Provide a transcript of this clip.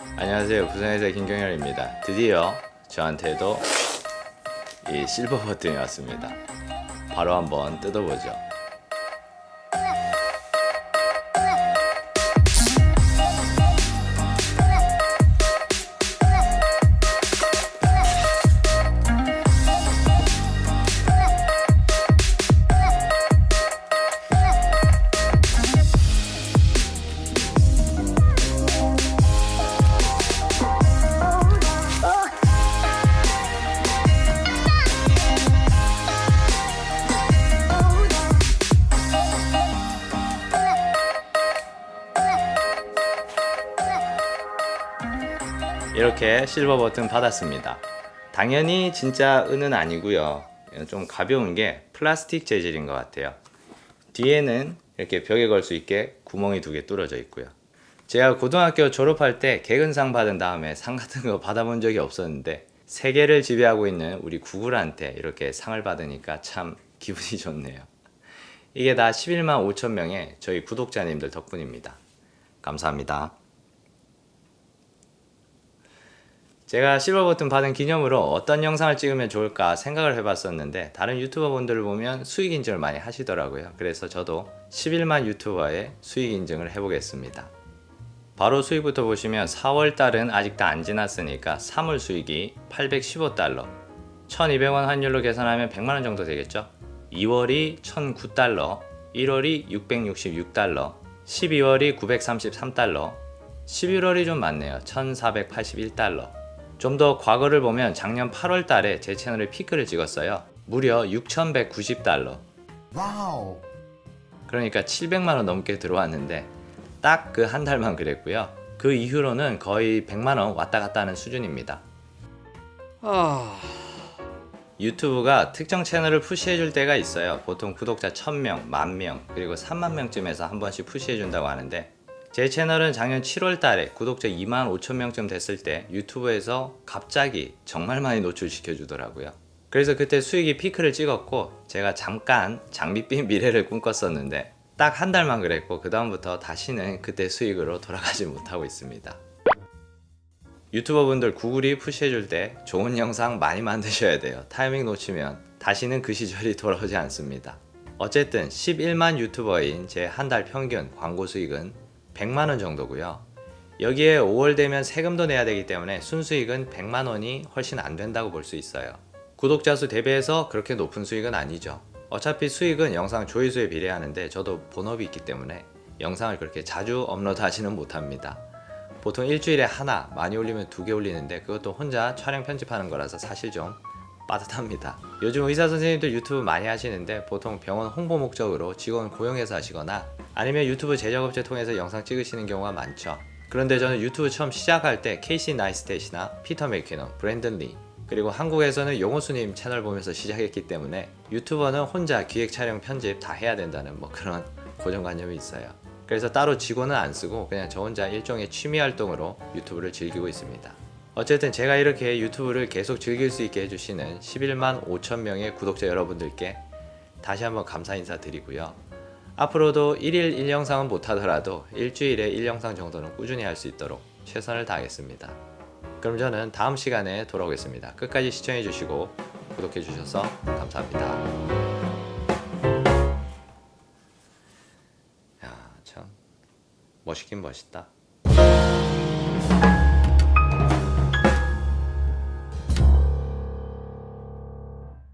안녕하세요. 부산에서 김경열입니다. 드디어 저한테도 이 실버 버튼이 왔습니다. 바로 한번 뜯어보죠. 이렇게 실버 버튼 받았습니다. 당연히 진짜 은은 아니고요. 좀 가벼운 게 플라스틱 재질인 것 같아요. 뒤에는 이렇게 벽에 걸 수 있게 구멍이 두 개 뚫어져 있고요. 제가 고등학교 졸업할 때 개근상 받은 다음에 상 같은 거 받아본 적이 없었는데 세계를 지배하고 있는 우리 구글한테 이렇게 상을 받으니까 참 기분이 좋네요. 이게 다 11만 5천 명의 저희 구독자님들 덕분입니다. 감사합니다. 제가 실버 버튼 받은 기념으로 어떤 영상을 찍으면 좋을까 생각을 해봤었는데 다른 유튜버 분들을 보면 수익 인증을 많이 하시더라고요. 그래서 저도 11만 유튜버의 수익 인증을 해보겠습니다. 바로 수익부터 보시면 4월 달은 아직 다 안 지났으니까 3월 수익이 815달러, 1200원 환율로 계산하면 100만원 정도 되겠죠? 2월이 1009달러, 1월이 666달러, 12월이 933달러, 11월이 좀 많네요. 1481달러. 좀 더 과거를 보면 작년 8월 달에 제 채널에 피크를 찍었어요. 무려 6190달러. 와우. 그러니까 700만 원 넘게 들어왔는데 딱 그 한 달만 그랬고요. 그 이후로는 거의 100만 원 왔다 갔다 하는 수준입니다. 유튜브가 특정 채널을 푸시해 줄 때가 있어요. 보통 구독자 1000명, 만명, 그리고 3만 명쯤에서 한 번씩 푸시해 준다고 하는데 제 채널은 작년 7월 달에 구독자 2만 5천 명쯤 됐을 때 유튜브에서 갑자기 정말 많이 노출시켜 주더라고요. 그래서 그때 수익이 피크를 찍었고 제가 잠깐 장밋빛 미래를 꿈꿨었는데 딱 한 달만 그랬고 그 다음부터 다시는 그때 수익으로 돌아가지 못하고 있습니다. 유튜버 분들 구글이 푸시해 줄 때 좋은 영상 많이 만드셔야 돼요. 타이밍 놓치면 다시는 그 시절이 돌아오지 않습니다. 어쨌든 11만 유튜버인 제 한 달 평균 광고 수익은 100만 원 정도고요. 여기에 5월 되면 세금도 내야 되기 때문에 순수익은 100만 원이 훨씬 안 된다고 볼 수 있어요. 구독자 수 대비해서 그렇게 높은 수익은 아니죠. 어차피 수익은 영상 조회수에 비례하는데 저도 본업이 있기 때문에 영상을 그렇게 자주 업로드 하지는 못합니다. 보통 일주일에 하나, 많이 올리면 두 개 올리는데 그것도 혼자 촬영 편집하는 거라서 사실 좀 빠듯합니다. 요즘 의사 선생님들 유튜브 많이 하시는데 보통 병원 홍보 목적으로 직원 고용해서 하시거나 아니면 유튜브 제작업체 통해서 영상 찍으시는 경우가 많죠. 그런데 저는 유튜브 처음 시작할 때 케이시 나이스텟이나 피터 맥키넌, 브랜든 리 그리고 한국에서는 용호수님 채널 보면서 시작했기 때문에 유튜버는 혼자 기획 촬영 편집 다 해야 된다는 뭐 그런 고정관념이 있어요. 그래서 따로 직원은 안 쓰고 그냥 저 혼자 일종의 취미 활동으로 유튜브를 즐기고 있습니다. 어쨌든 제가 이렇게 유튜브를 계속 즐길 수 있게 해주시는 11만 5천 명의 구독자 여러분들께 다시 한번 감사 인사 드리고요. 앞으로도 1일 1영상은 못하더라도 일주일에 1영상 정도는 꾸준히 할 수 있도록 최선을 다하겠습니다. 그럼 저는 다음 시간에 돌아오겠습니다. 끝까지 시청해 주시고 구독해 주셔서 감사합니다. 야, 참 멋있긴 멋있다.